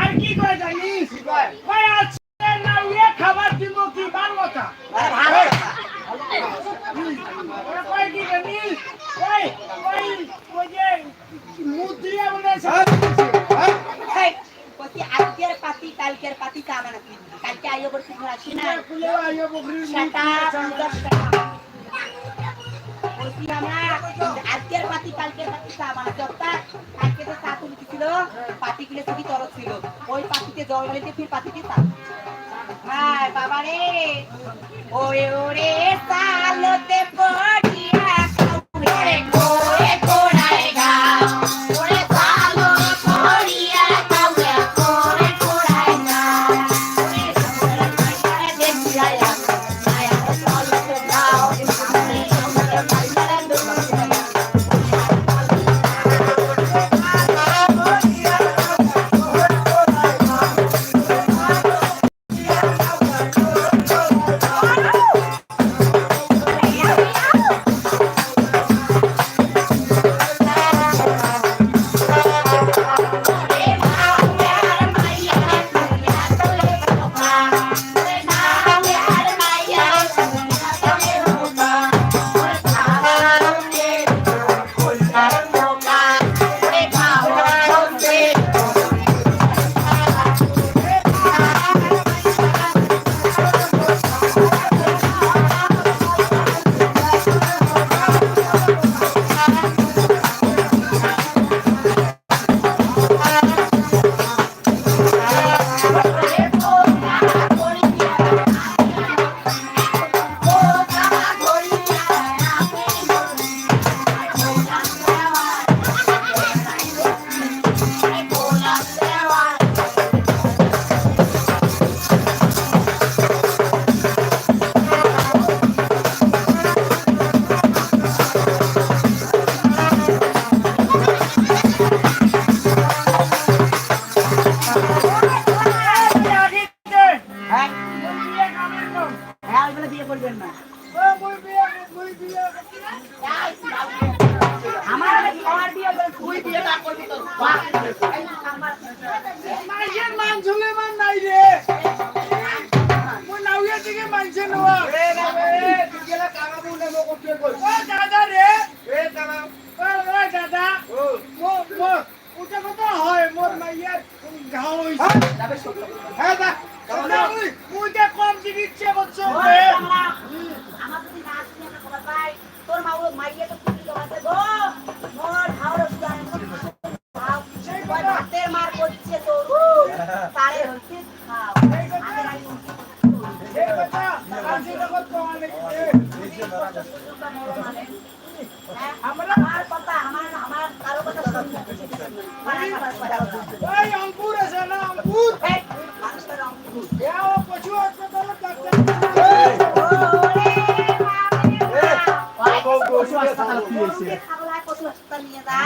আর কি করে জানিস oh, you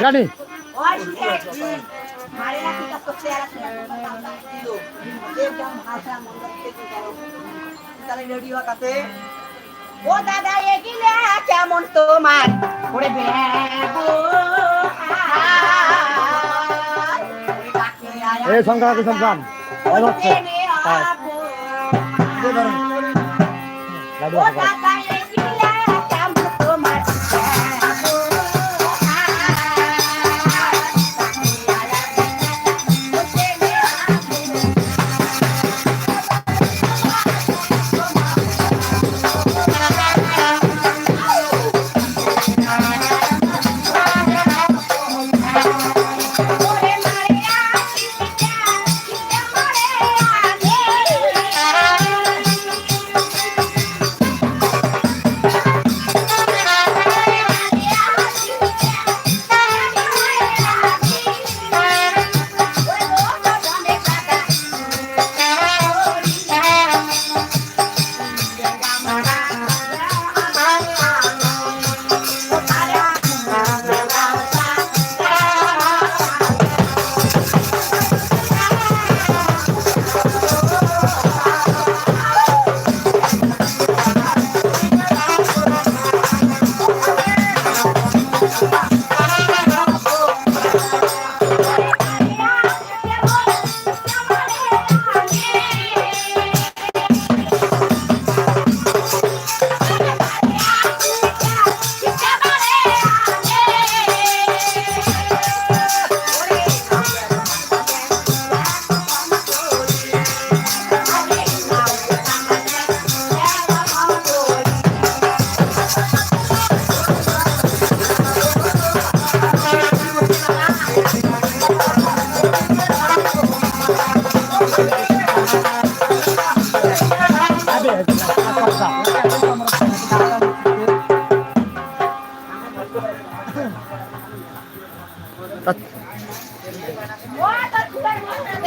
রানী ও দাদা এগিলে কেমন তোমার ওরে এই সংক্রান্ত সংক্রান্ত হচ্ছে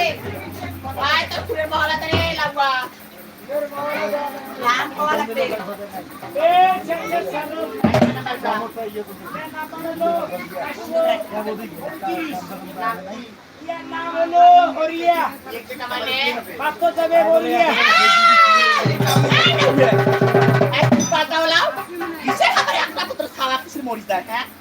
Karim. Ay, ito, kulir mo lang tayo, lang ba? Lang ko lang tayo. Eh, check, check, check. Yan na holo, Horia. Pato jabe Horia. Ay, patao lao. Isa ka pa rin ang tapos sa kawak si Morris da, ha?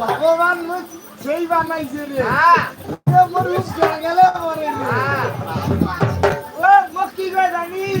ভগবান সেই বানাইছে রে গেলে কি করে জানিস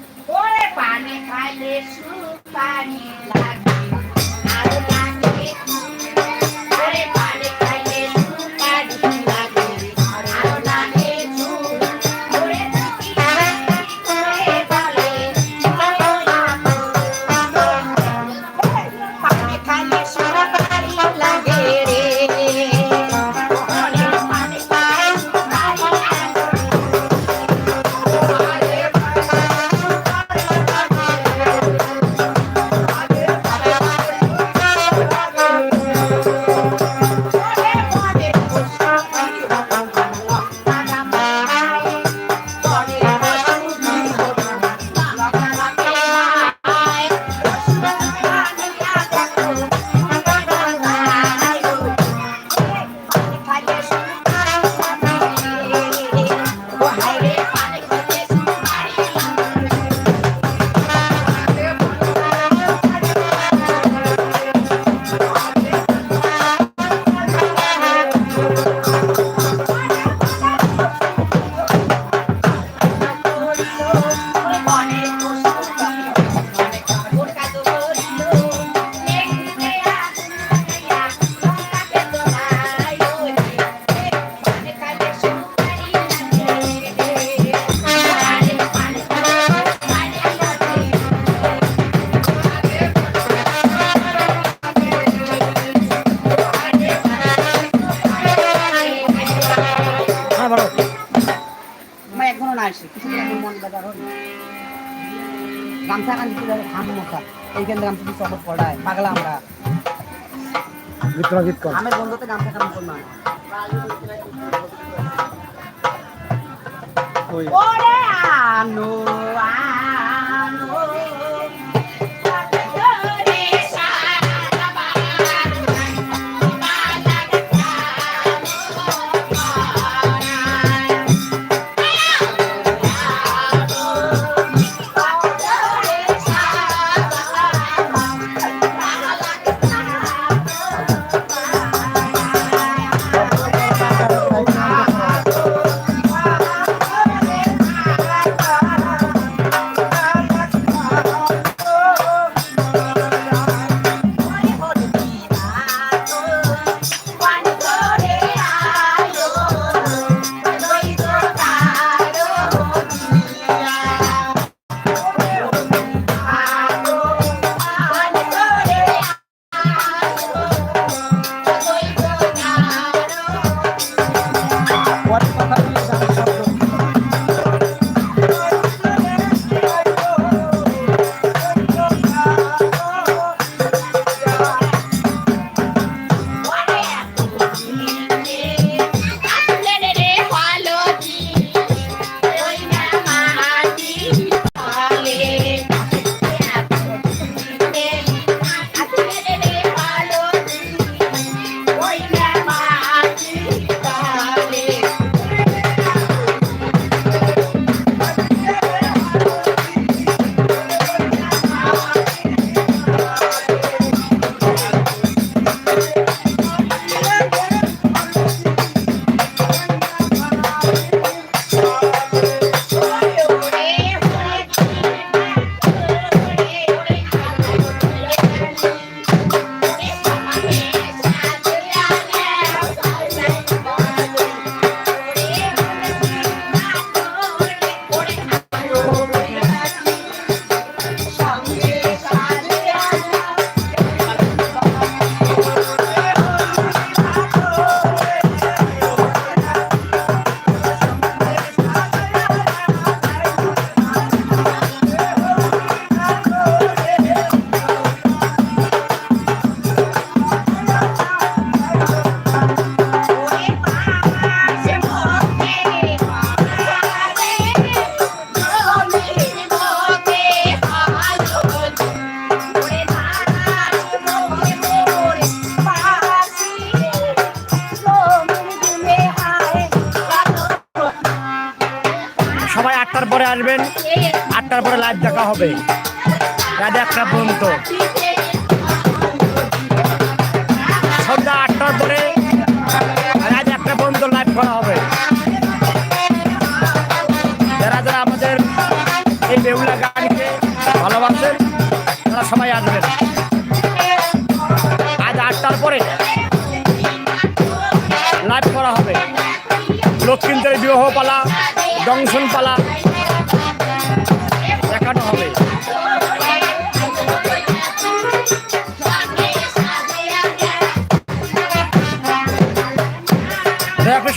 ওরে পানে খাইলে সুপানি লাগে গামছা কান দিতে যাবে হাম মোটা এইখান থেকে দিতে অবর পড়ায় পাগলা আমরা। গীত কর। আমের বন্ধুতে গামছা কান করলাম ওই। ওরে আনো আনো বেউলা গানকে ভালোবাসেন তারা সবাই আসবেন। আজ আটটার পরে লাইভ করা হবে। লক্ষ্মীন্দ্রের বিবাহ পালা দংশন পালা দেখানো হবে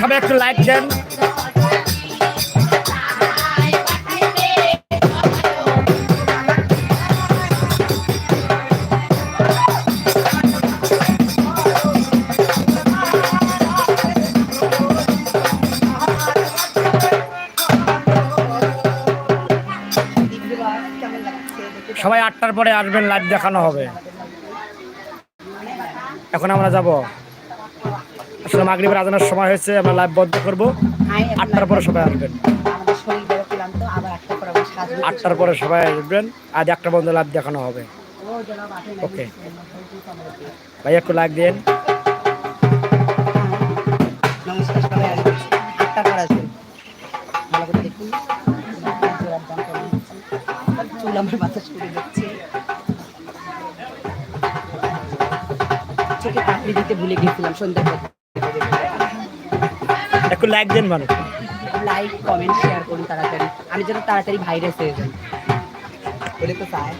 সবাই একটু লাইক দেন। সবাই আটটার পরে আসবেন লাইভ দেখানো হবে। এখন আমরা যাব। আসলে মাগরিবের আজানোর সময় হয়েছে, আমরা লাইভ বন্ধ করব। আটটার পরে সবাই আসবেন। আটটার পরে সবাই আসবেন। আজ একটা বন্ধ লাইভ দেখানো হবে। ওকে ভাই, একটু লাইক দিন নমস্কার, সবাই আসবেন। আটটা পর আসবেন। ভালো করে দেখুন। চুল আমার মাথা শুরু যাচ্ছে। চোখে পাপড়ি দিতে ভুলে গেছিলাম সন্ধ্যার পর একটু লাইক দিন মানুষ লাইক কমেন্ট শেয়ার করুন তাড়াতাড়ি। আমি যেন তাড়াতাড়ি ভাইরাস হয়ে যাই। বলে তো চায়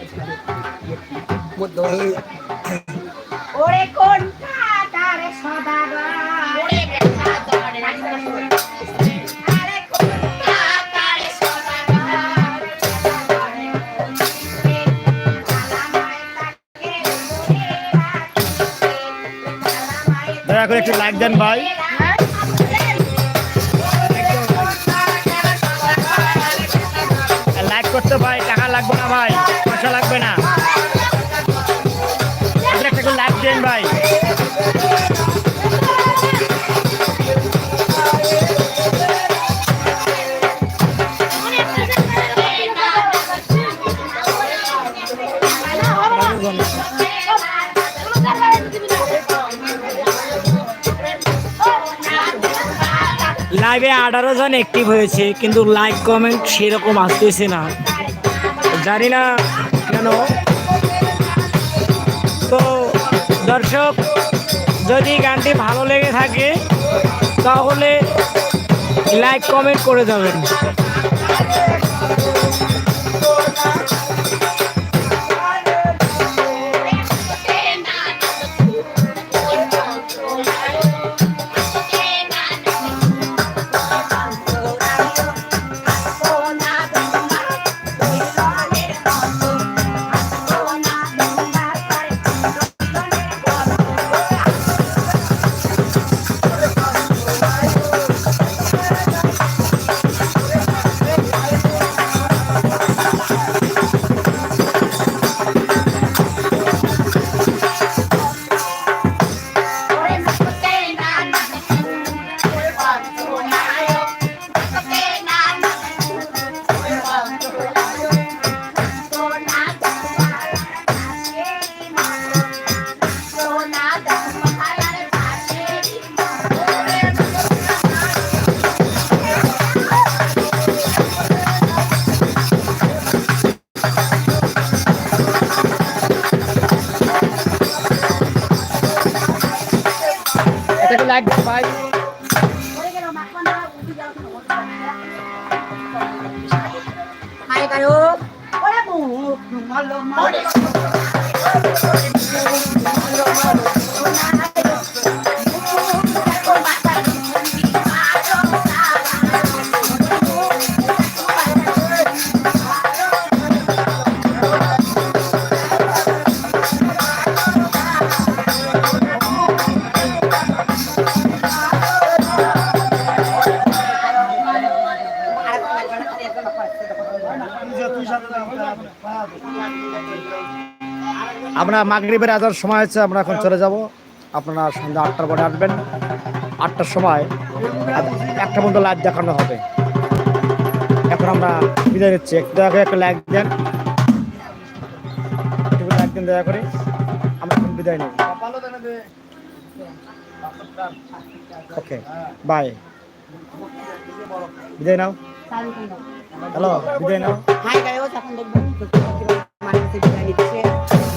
ওরে কোন কাটারে সদাগর ওরে দয়া করে একটু লাইক দেন ভাই। লাইক করতে ভাই টাকা লাগবে না ভাই। লাইভে আঠারো জন অ্যাক্টিভ হয়েছে, কিন্তু লাইক কমেন্ট সেরকম আসতেছে না। জানি না কেন। তো দর্শক, যদি গানটি ভালো লেগে থাকে, তাহলে লাইক কমেন্ট করে যাবেন। লাইক দেন ভাই Hai আমরা মাগরিবের আজার সময় হচ্ছে আমরা এখন চলে যাব। আপনারা সন্ধ্যা আটটার পরে আসবেন। আটটার সময় একটা পর্যন্ত লাইভ দেখানো হবে। এখন আমরা বিদায় নিচ্ছি। একটু করে একটা লাইক দেন। লাইক দেন দয়া করে। আমরা এখন বিদায় নেব। ওকে বাই বিদায় নাও। Halo, Bu Hai, kayaknya saya akan berbicara tentang kira-kira mana.